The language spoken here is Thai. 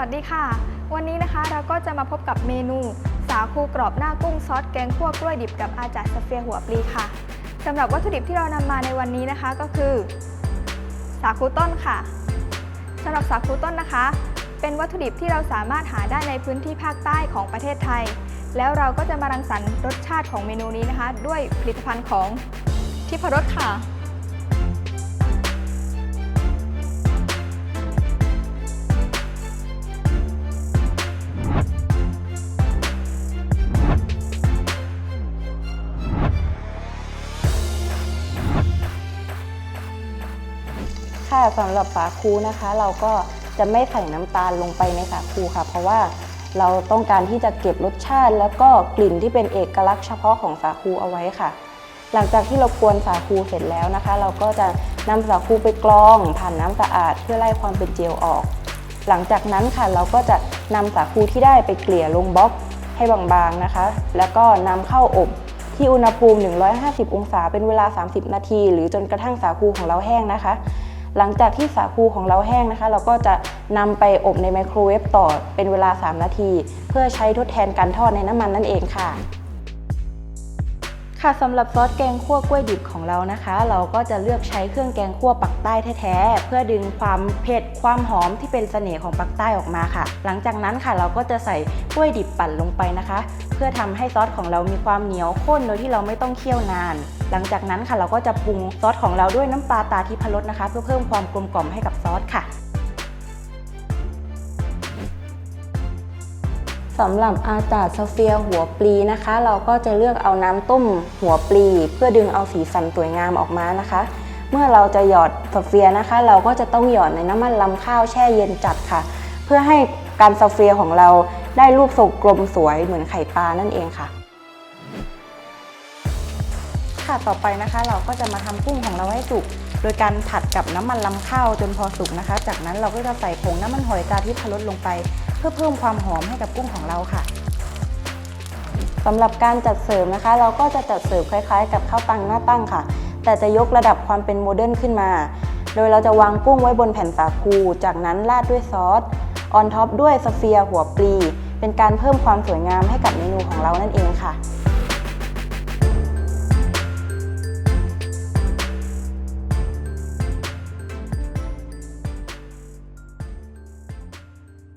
วัสดีค่ะ วันนี้นะคะเราก็จะมาพบกับเมนู สาคูกรอบหน้ากุ้งซอสแกงคั่วกล้วยดิบกับอาจารย์สเฟียหัวปลีค่ะสำหรับวัตถุดิบที่เรานำมาในวันนี้นะคะก็คือ สาคูต้นค่ะสำหรับสาคูต้นนะคะ เป็นวัตถุดิบที่เราสามารถหาได้ในพื้นที่ภาคใต้ของประเทศไทย แล้วเราก็จะมารังสรรค์รสชาติของเมนูนี้นะคะ ด้วยผลิตภัณฑ์ของทิพรสค่ะ ค่ะสำหรับสาคูนะคะ เราก็จะไม่ใส่น้ำตาลลงไปในสาคูค่ะ เพราะว่าเราต้องการที่จะเก็บรสชาติ แล้วก็กลิ่นที่เป็นเอกลักษณ์เฉพาะของสาคูเอาไว้ค่ะ หลังจากที่เรากวนสาคูเสร็จแล้วนะคะ เราก็จะนำสาคูไปกรอง ผ่านน้ำสะอาดเพื่อไล่ความเป็นเจลออก หลังจากนั้นค่ะเราก็จะนำสาคูที่ได้ไปเกลี่ยลงบล็อกให้บางๆนะคะ แล้วก็นำเข้าอบที่อุณหภูมิ 150 องศาเป็นเวลา 30 นาที หรือจนกระทั่งสาคูของเราแห้งนะคะ หลังจากที่สาคูของเราแห้งนะคะ เราก็จะนำไปอบในไมโครเวฟต่อเป็นเวลา 3 นาที เพื่อใช้ทดแทนการทอดในน้ำมันนั่นเองค่ะ ค่ะสำหรับซอสแกงคั่วกล้วยดิบของเรานะคะ เราก็จะเลือกใช้เครื่องแกงคั่วปักใต้แท้ๆเพื่อดึงความเผ็ดความหอมที่เป็นเสน่ห์ของปักใต้ออกมาค่ะ หลังจากนั้นค่ะเราก็จะใส่กล้วยดิบปั่นลงไปนะคะ เพื่อทำให้ซอสของเรามีความเหนียวข้นโดยที่เราไม่ต้องเคี่ยวนาน หลังจากนั้นค่ะเราก็จะปรุงซอสของเราด้วยน้ำปลาตาทิพรสนะคะ เพื่อเพิ่มความกลมกล่อมให้กับซอสค่ะ สำหรับอาจาดซเฟียหัวปลีนะคะ เราก็จะเลือกเอาน้ำต้มหัวปลี เพื่อดึงเอาสีสันสวยงามออกมานะคะ เมื่อเราจะหยอดซเฟียนะคะ เราก็จะต้องหยอดในน้ำมันลำข้าวแช่เย็นจัดค่ะ เพื่อให้การซเฟียของเราได้รูปทรงกลมสวยเหมือนไข่ปลานั่นเองค่ะ ค่ะต่อไปนะคะเราก็จะมาทำกุ้งของเราให้สุกโดยการผัดกับน้ำมันลำข้าวจนพอสุกนะคะ จากนั้นเราก็จะใส่ผงน้ำมันหอยตาที่พรสลงไป เพื่อเพิ่มความหอมให้กับกุ้งของเราค่ะสำหรับการจัดเสริมนะคะ เราก็จะจัดเสิร์ฟคล้ายๆ กับข้าวตังหน้าตั้งค่ะ แต่จะยกระดับความเป็นโมเดิร์นขึ้นมา โดยเราจะวางกุ้งไว้บนแผ่นสาคู จากนั้นราดด้วยซอสออนท็อปด้วยสเฟียหัวปลี เป็นการเพิ่มความสวยงามให้กับเมนูของเรานั่นเองค่ะ